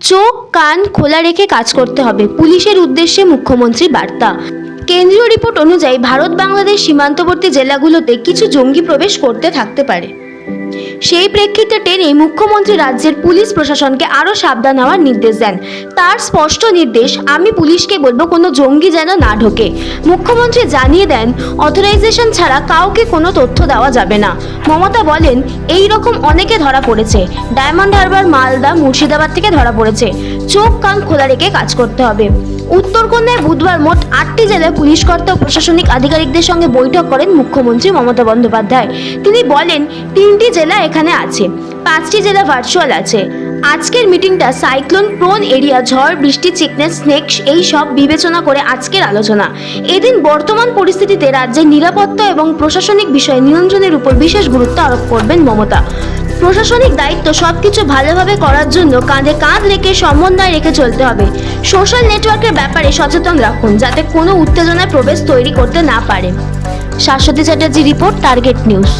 চোখ, কান খোলা রেখে কাজ করতে হবে। পুলিশের উদ্দেশ্যে মুখ্যমন্ত্রী বার্তা। কেন্দ্রীয় রিপোর্ট অনুযায়ী ভারত বাংলাদেশ সীমান্তবর্তী জেলাগুলোতে কিছু জঙ্গি প্রবেশ করতে থাকতে পারে। সেই প্রেক্ষিতে টেনে মুখ্যমন্ত্রী রাজ্যের পুলিশ প্রশাসনকে আরও সাবধান হওয়ার নির্দেশ দেন। তার স্পষ্ট নির্দেশ, আমি পুলিশকে বলব কোনো জঙ্গি যেন না ঢোকে। মুখ্যমন্ত্রী জানিয়ে দেন, অথরাইজেশন ছাড়া কাউকে কোনো তথ্য দেওয়া যাবে না। মমতা বলেন, এই রকম অনেকে ধরা পড়েছে। ডায়মন্ড হারবার, মালদা, মুর্শিদাবাদ থেকে ধরা পড়েছে। চোখ কান খোলা রেখে কাজ করতে হবে। উত্তরকন্যায় বুধবার মোট আটটি জেলায় পুলিশ কর্তা প্রশাসনিক আধিকারিকদের সঙ্গে বৈঠক করেন মুখ্যমন্ত্রী মমতা বন্দ্যোপাধ্যায়। তিনি বলেন, তিনটি জেলা এখানে আছে, পাঁচটি জেলা ভার্চুয়াল আছে। আজকের মিটিংটা সাইক্লোন প্রোন এরিয়া ঝড়, বৃষ্টি চিকনেস স্নেক এই সব বিবেচনা করে আজকের আলোচনা। এদিন বর্তমান পরিস্থিতিতে রাজ্যের নিরাপত্তা এবং প্রশাসনিক বিষয়ে নিয়ন্ত্রণের উপর বিশেষ গুরুত্ব আরোপ করবেন মমতা। প্রশাসনিক দায়িত্ব সবকিছু ভালোভাবে করার জন্য কাঁধে কাঁধ রেখে সমন্বয় রেখে চলতে হবে। সোশ্যাল নেটওয়ার্কের ব্যাপারে সচেতন রাখুন, যাতে কোনো উত্তেজনায় প্রবেশ তৈরি করতে না পারে। Shashwati Chatterjee report, target news.